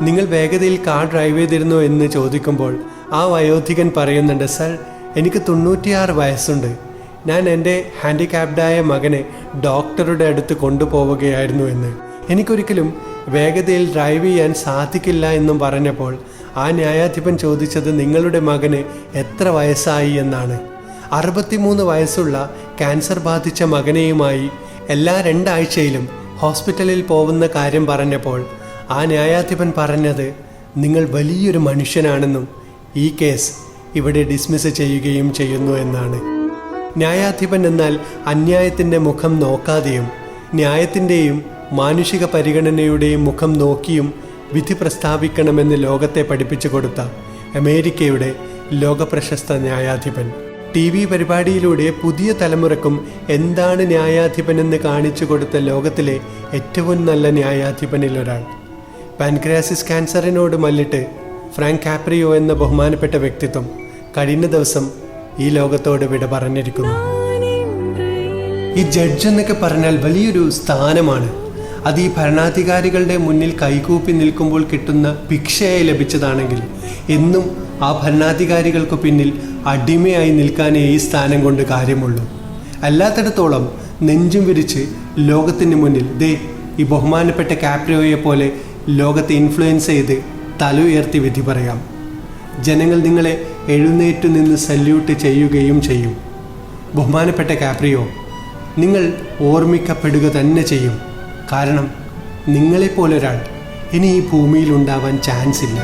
നിങ്ങൾ വേഗതയിൽ car drive ചെയ്തിരുന്നോ എന്ന് ചോദിക്കുമ്പോൾ ആ വയോധികൻ പറയുന്നുണ്ട് സർ എനിക്ക് തൊണ്ണൂറ്റിയാറ് വയസ്സുണ്ട്. ഞാൻ എന്റെ ഹാൻഡിക്യാപ്ഡായ മകനെ ഡോക്ടറുടെ അടുത്ത് കൊണ്ടുപോവുകയായിരുന്നു എന്ന്. എനിക്കൊരിക്കലും വേഗതയിൽ ഡ്രൈവ് ചെയ്യാൻ സാധിക്കില്ല എന്നും പറഞ്ഞപ്പോൾ ആ ന്യായാധിപൻ ചോദിച്ചത് നിങ്ങളുടെ മകന് എത്ര വയസ്സായി എന്നാണ്. അറുപത്തിമൂന്ന് വയസ്സുള്ള ക്യാൻസർ ബാധിച്ച മകനെയുമായി എല്ലാ രണ്ടാഴ്ചയിലും ഹോസ്പിറ്റലിൽ പോകുന്ന കാര്യം പറഞ്ഞപ്പോൾ ആ ന്യായാധിപൻ പറഞ്ഞത് നിങ്ങൾ വലിയൊരു മനുഷ്യനാണെന്നും ഈ കേസ് ഇവിടെ ഡിസ്മിസ് ചെയ്യുകയും ചെയ്യുന്നു എന്നാണ്. ന്യായാധിപൻ എന്നാൽ അന്യായത്തിന്റെ മുഖം നോക്കാതെയും ന്യായത്തിന്റെയും മാനുഷിക പരിഗണനയുടെയും മുഖം നോക്കിയും വിധി പ്രസ്താവിക്കണമെന്ന് ലോകത്തെ പഠിപ്പിച്ചു കൊടുത്ത അമേരിക്കയുടെ ലോകപ്രശസ്ത ന്യായാധിപൻ. ടി വി പരിപാടിയിലൂടെ പുതിയ തലമുറക്കും എന്താണ് ന്യായാധിപനെന്ന് കാണിച്ചു കൊടുത്ത ലോകത്തിലെ ഏറ്റവും നല്ല ന്യായാധിപനിൽ ഒരാൾ. പാൻക്രിയാസിസ് ക്യാൻസറിനോട് മല്ലിട്ട് ഫ്രാങ്ക് കാപ്രിയോ എന്ന ബഹുമാനപ്പെട്ട വ്യക്തിത്വം കഴിഞ്ഞ ദിവസം ഈ ലോകത്തോട് വിട പറഞ്ഞിരിക്കുന്നു. ഈ ജഡ്ജ് എന്നൊക്കെ പറഞ്ഞാൽ വലിയൊരു സ്ഥാനമാണ്. അത് ഈ ഭരണാധികാരികളുടെ മുന്നിൽ കൈകൂപ്പി നിൽക്കുമ്പോൾ കിട്ടുന്ന ഭിക്ഷയായി ലഭിച്ചതാണെങ്കിൽ എന്നും ആ ഭരണാധികാരികൾക്ക് പിന്നിൽ അടിമയായി നിൽക്കാനേ ഈ സ്ഥാനം കൊണ്ട് കാര്യമുള്ളൂ. അല്ലാത്തിടത്തോളം നെഞ്ചും വിരിച്ച് ലോകത്തിന് മുന്നിൽ ദേ ഈ ബഹുമാനപ്പെട്ട കാപ്രിയോയെ പോലെ ലോകത്തെ ഇൻഫ്ലുവൻസ് ചെയ്ത് തല ഉയർത്തി വിധി പറയാം. ജനങ്ങൾ നിങ്ങളെ എഴുന്നേറ്റു നിന്ന് സല്യൂട്ട് ചെയ്യുകയും ചെയ്യും. ബഹുമാനപ്പെട്ട കാപ്രിയോ നിങ്ങൾ ഓർമ്മിക്കപ്പെടുക തന്നെ ചെയ്യും. കാരണം നിങ്ങളെപ്പോലൊരാൾ ഇനി ഈ ഭൂമിയിൽ ഉണ്ടാവാൻ ചാൻസ് ഇല്ല.